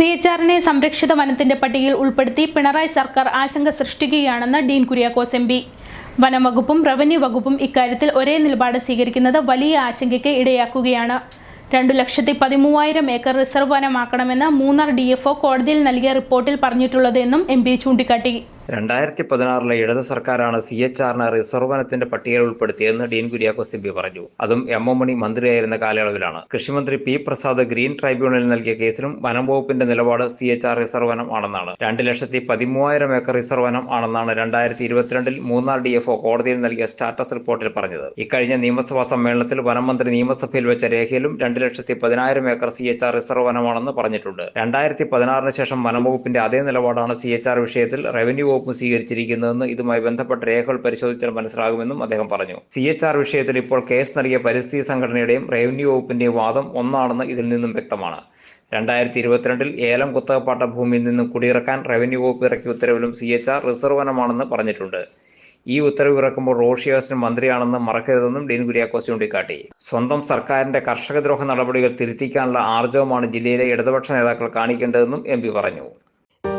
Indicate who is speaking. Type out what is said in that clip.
Speaker 1: C H ആറിനെ സംരക്ഷിത വനത്തിന്റെ പട്ടികയിൽ ഉൾപ്പെടുത്തി പിണറായി സർക്കാർ ആശങ്ക സൃഷ്ടിക്കുകയാണെന്ന് ഡീൻ കുര്യാക്കോസ് എം പി. വനം വകുപ്പും റവന്യൂ വകുപ്പും ഇക്കാര്യത്തിൽ ഒരേ നിലപാട് സ്വീകരിക്കുന്നത് വലിയ ആശങ്കയ്ക്ക് ഇടയാക്കുകയാണ്. രണ്ടു ലക്ഷത്തി പതിമൂവായിരം ഏക്കർ റിസർവ് വനമാക്കണമെന്ന് മൂന്നാർ ഡി എഫ് കോടതിയിൽ നൽകിയ റിപ്പോർട്ടിൽ പറഞ്ഞിട്ടുള്ളത് എന്നും എം പി ചൂണ്ടിക്കാട്ടി.
Speaker 2: രണ്ടായിരത്തി പതിനാറിലെ ഇടത് സർക്കാരാണ് സി എച്ച് ആറിന് റിസർവ് വനത്തിന്റെ പട്ടികയിൽ ഉൾപ്പെടുത്തിയെന്ന് ഡീൻ കുര്യാക്കോസ് എം പറഞ്ഞു. അതും എം എം മണി മന്ത്രിയായിരുന്ന കാലയളവിലാണ്. കൃഷിമന്ത്രി പി പ്രസാദ് ഗ്രീൻ ട്രൈബ്യൂണലിൽ നൽകിയ കേസിലും വനം വകുപ്പിന്റെ നിലപാട് സി എച്ച് ആർ റിസർവ് വനം ആണെന്നാണ്. രണ്ട് ലക്ഷത്തി പതിമൂവായിരം ഏക്കർ റിസർവ് വനം ആണെന്നാണ് രണ്ടായിരത്തി ഇരുപത്തിരണ്ടിൽ മൂന്നാർ ഡി കോടതിയിൽ നൽകിയ സ്റ്റാറ്റസ് റിപ്പോർട്ടിൽ പറഞ്ഞത്. ഇക്കഴിഞ്ഞ നിയമസഭാ സമ്മേളനത്തിൽ വനം മന്ത്രി നിയമസഭയിൽ വെച്ച രേഖയിലും രണ്ട് ലക്ഷത്തി പതിനായിരം acre C H R reserve വനമാണെന്ന് പറഞ്ഞിട്ടുണ്ട്. രണ്ടായിരത്തി പതിനാറിന് ശേഷം വനം വകുപ്പിന്റെ അതേ നിലപാടാണ് സി എച്ച് ആർ വിഷയത്തിൽ റവന്യൂ വകുപ്പ് സ്വീകരിച്ചിരിക്കുന്നതെന്ന് ഇതുമായി ബന്ധപ്പെട്ട രേഖകൾ പരിശോധിച്ചാൽ മനസ്സിലാകുമെന്നും അദ്ദേഹം പറഞ്ഞു. സി എച്ച് ആർ വിഷയത്തിൽ ഇപ്പോൾ കേസ് നൽകിയ പരിസ്ഥിതി സംഘടനയുടെയും റവന്യൂ വകുപ്പിന്റെയും വാദം ഒന്നാണെന്ന് ഇതിൽ നിന്നും വ്യക്തമാണ്. രണ്ടായിരത്തി ഇരുപത്തിരണ്ടിൽ ഏലം കുത്തകപ്പാട്ട ഭൂമിയിൽ നിന്നും കുടിയിറക്കാൻ റവന്യൂ വകുപ്പ് ഇറക്കിയ ഉത്തരവിലും സി എച്ച് ആർ റിസർവ് വനമാണെന്ന് പറഞ്ഞിട്ടുണ്ട്. ഈ ഉത്തരവ് ഇറക്കുമ്പോൾ റോഷിയാസിന് മന്ത്രിയാണെന്ന് മറക്കരുതെന്നും ഡീൻ കുര്യാക്കോസ് ചൂണ്ടിക്കാട്ടി. സ്വന്തം സർക്കാരിന്റെ കർഷകദ്രോഹ നടപടികൾ തിരുത്തിക്കാനുള്ള ആർജവമാണ് ജില്ലയിലെ ഇടതുപക്ഷ നേതാക്കൾ കാണിക്കേണ്ടതെന്നും എം പറഞ്ഞു.